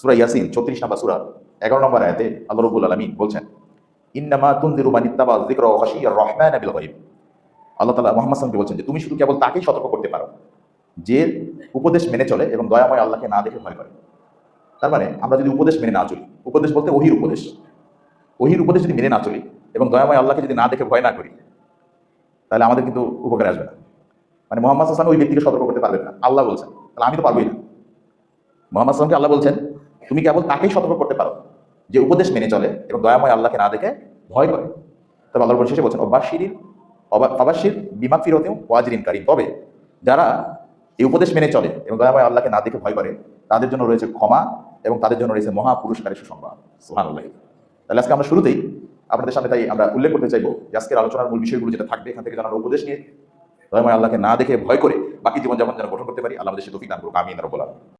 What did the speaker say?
সুরা ইয়াসিন চৌত্রিশ নম্বর সুরা, এগারো নম্বর আয়াতে আল্লাহ রবুল আলমিন বলছেন, ইন্নামা তুনদিরু মান ইত্তাবা যিকরা ওয়া খাশিয়া রহমান বিল গায়ব। আল্লাহ তাআলা মুহাম্মদ সাল্লাল্লাহু বলছেন যে, তুমি শুধু কেবল তাকেই সতর্ক করতে পারো, যে উপদেশ মেনে চলে এবং দয়াময় আল্লাহকে না দেখে ভয় করে। তার মানে আমরা যদি উপদেশ মেনে না চলি, উপদেশ বলতে ওহির উপদেশ। ওহির উপদেশ যদি মেনে না চলি এবং দয়াময় আল্লাহকে যদি না দেখে ভয় না করি, তাহলে আমাদের কিন্তু উপকারে আসবে না। মানে মোহাম্মদ হাসান ওই ব্যক্তিকে সতর্ক করতে পারবেন না। আল্লাহ বলছেন, তাহলে আমি তো পারবোই না। মোহাম্মদ হাসানকে আল্লাহ বলছেন তুমি কেবল তাকেই সতর্ক করতে পারো যে উপদেশ মেনে চলে এবং দয়াময় আল্লাহকে না দেখে ভয় করে। তবে আল্লাহর শেষে বলছেন অবাশিরিন অবাশির বিমা ফিরতেও ওয়াজরিন কারিম। তবে যারা এই উপদেশ মেনে চলে এবং দয়াময় আল্লাহকে না দেখে ভয় করে, তাদের জন্য রয়েছে ক্ষমা এবং তাদের জন্য রয়েছে মহা পুরস্কারের সুসংবাদ। সুহান আল্লাহ তাহলে আজকে আমরা শুরুতেই আপনাদের সামনে তাই আমরা উল্লেখ করতে চাইব যে আজকের আলোচনার মূল বিষয়গুলো যেটা থাকবে, এখান থেকে যেন উপদেশ নিয়ে দয়াময় আল্লাহকে না দেখে ভয় করে বাকি জীবনযাপন যেন গঠন করতে পারি, আল্লাহ আমাদের সে তফিক দান করুক রব্বুল আলামিন।